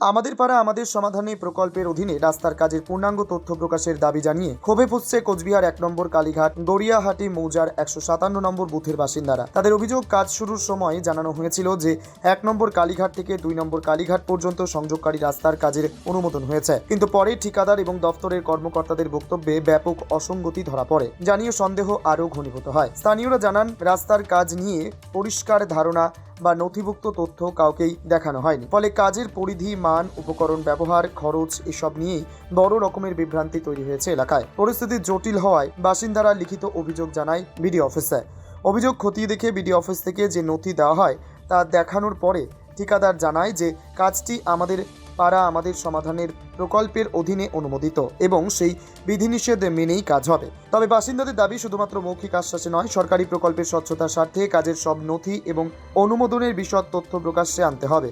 আমাদের পাড়া আমাদের সমাধানে প্রকল্পের অধীনে রাস্তার কাজের পূর্ণাঙ্গ তথ্য প্রকাশের দাবি জানিয়ে ক্ষোভে ফুসছে কোচবিহার এক নম্বর কালীঘাট দরিয়াহাটি মৌজার একশো সাতান্ন নম্বর বুথের বাসিন্দারা। তাদের অভিযোগ, কাজ শুরুর সময় জানানো হয়েছিল যে, এক নম্বর কালীঘাট থেকে দুই নম্বর কালীঘাট পর্যন্ত সংযোগকারী রাস্তার কাজের অনুমোদন হয়েছে। কিন্তু পরে ঠিকাদার এবং দপ্তরের কর্মকর্তাদের বক্তব্যে ব্যাপক অসঙ্গতি ধরা পড়ে। জানিয়ে সন্দেহ আরও ঘনীভূত হয়। স্থানীয়রা জানান, রাস্তার কাজ নিয়ে পরিষ্কার ধারণা বা নথিভুক্ত তথ্য কাউকেই দেখানো হয়নি। ফলে কাজের পরিধি, মান, উপকরণ ব্যবহার, খরচ এসব নিয়েই বড় রকমের বিভ্রান্তি তৈরি হয়েছে এলাকায়। পরিস্থিতি জটিল হওয়ায় বাসিন্দারা লিখিত অভিযোগ জানায় বিডি অফিসে। অভিযোগ খতিয়ে দেখে বিডি অফিস থেকে যে নথি দেওয়া হয় তা দেখানোর পরে ঠিকাদার জানায় যে কাজটি আমাদের পাড়া আমাদের সমাধানের প্রকল্পের অধীনে অনুমোদিত এবং সেই বিধিনিষেধ মেনেই কাজ হবে। তবে বাসিন্দাদের দাবি, শুধুমাত্র মৌখিক আশ্বাসে নয়, সরকারি প্রকল্পের স্বচ্ছতার স্বার্থে কাজের সব নথি এবং অনুমোদনের বিশদ তথ্য প্রকাশ্যে আনতে হবে।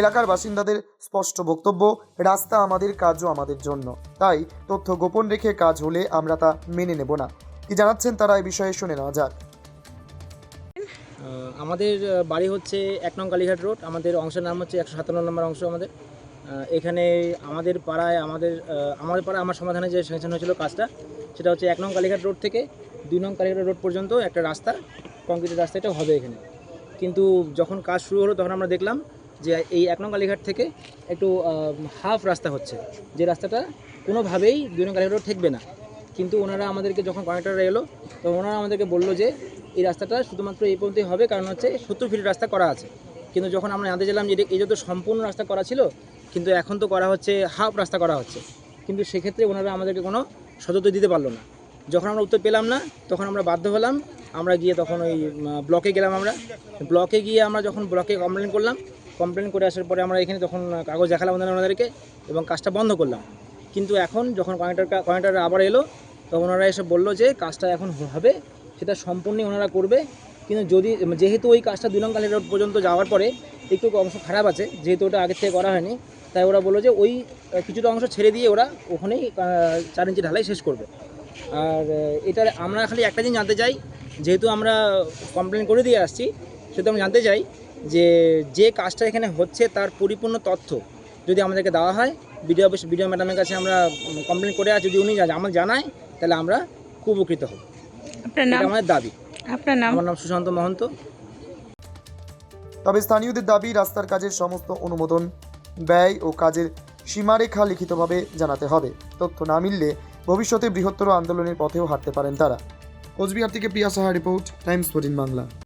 এলাকার বাসিন্দাদের স্পষ্ট বক্তব্য, রাস্তা আমাদের, কাজও আমাদের জন্য। তাই তথ্য গোপন রেখে কাজ হলে আমরা তা মেনে নেব না। কি জানাচ্ছেন তারা এই বিষয়ে শুনে নেওয়া যাক। আমাদের বাড়ি হচ্ছে এক নং কালীঘাট রোড। আমাদের অংশের নাম হচ্ছে একশো সাতান্ন নম্বর অংশ আমাদের। এখানে আমাদের পাড়ায় আমাদের আহ, আমাদের পাড়ায় আমার সমাধানে যে স্যাংশন হয়েছিল কাজটা সেটা হচ্ছে এক নং কালীঘাট রোড থেকে দুই নং কালীঘাট রোড পর্যন্ত একটা রাস্তা কংক্রিটের রাস্তা এটা হবে এখানে। কিন্তু যখন কাজ শুরু হলো তখন আমরা দেখলাম যে এই এক নং কালীঘাট থেকে একটু হাফ রাস্তা হচ্ছে। যে রাস্তাটা কোনোভাবেই দুই নং কালীঘাট রোড ঠেকবে না। কিন্তু ওনারা আমাদেরকে যখন কন্ট্রাক্টররা এলো তো ওনারা আমাদেরকে বলল যে এই রাস্তাটা শুধুমাত্র এই পর্যন্তই হবে কারণ হচ্ছে সত্তর ফিট রাস্তা করা আছে। কিন্তু যখন আমরা জানতে চাইলাম যে এই যত সম্পূর্ণ রাস্তা করা ছিল কিন্তু এখন তো করা হচ্ছে, হাফ রাস্তা করা হচ্ছে। কিন্তু সেক্ষেত্রে ওনারা আমাদেরকে কোনো সতর্ক দিতে পারল না। যখন আমরা উত্তর পেলাম না, তখন আমরা বাধ্য হলাম, আমরা গিয়ে তখন ওই ব্লকে গেলাম আমরা। ব্লকে গিয়ে আমরা যখন ব্লকে কমপ্লেন করলাম কমপ্লেন করে আসার পরে আমরা এখানে তখন কাগজ দেখালাম ওনারা ওনাদেরকে এবং কাজটা বন্ধ করলাম। কিন্তু এখন যখন কয়েকটার কয়েকটার আবার এলো, তখন ওনারা এসে বলল যে কাজটা এখন হবে, সেটা সম্পূর্ণই ওনারা করবে। কিন্তু যদি, যেহেতু ওই কাজটা দুই নং কালী রোড পর্যন্ত যাওয়ার পরে একটু অংশ খারাপ আছে, যেহেতু ওটা আগের থেকে করা হয়নি তাই ওরা বলল যে ওই কিছুটা অংশ ছেড়ে দিয়ে ওরা ওখানেই চার ইঞ্চি ঢালাই শেষ করবে। আর এটা আমরা খালি একটা জিনিস জানতে চাই যেহেতু আমরা কমপ্লেন করে দিয়ে আসছি সেহেতু আমরা জানতে চাই যে যে কাজটা এখানে হচ্ছে তার পরিপূর্ণ তথ্য যদি আমাদেরকে দেওয়া হয় বিডিও অফিস বিডিও ম্যাডামের কাছে আমরা কমপ্লেন করে আর যদি উনি আমাকে জানায় তাহলে আমরা খুব উপকৃত হব। আপনার নাম? আমাদের দাবি। আপনার নাম? আমার নাম সুশান্ত মহন্ত। তবে স্থানীয়দের দাবি রাস্তার কাজের সমস্ত অনুমোদন ব্যয় ও কাজের সীমারেখা লিখিতভাবে জানাতে হবে। তথ্য না মিললে ভবিষ্যতে বৃহত্তর আন্দোলনের পথেও হাঁটতে পারেন তারা। কোচবিহার থেকে Priya Saha report, Times fourteen Bangla.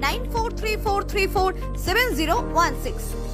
9434347016.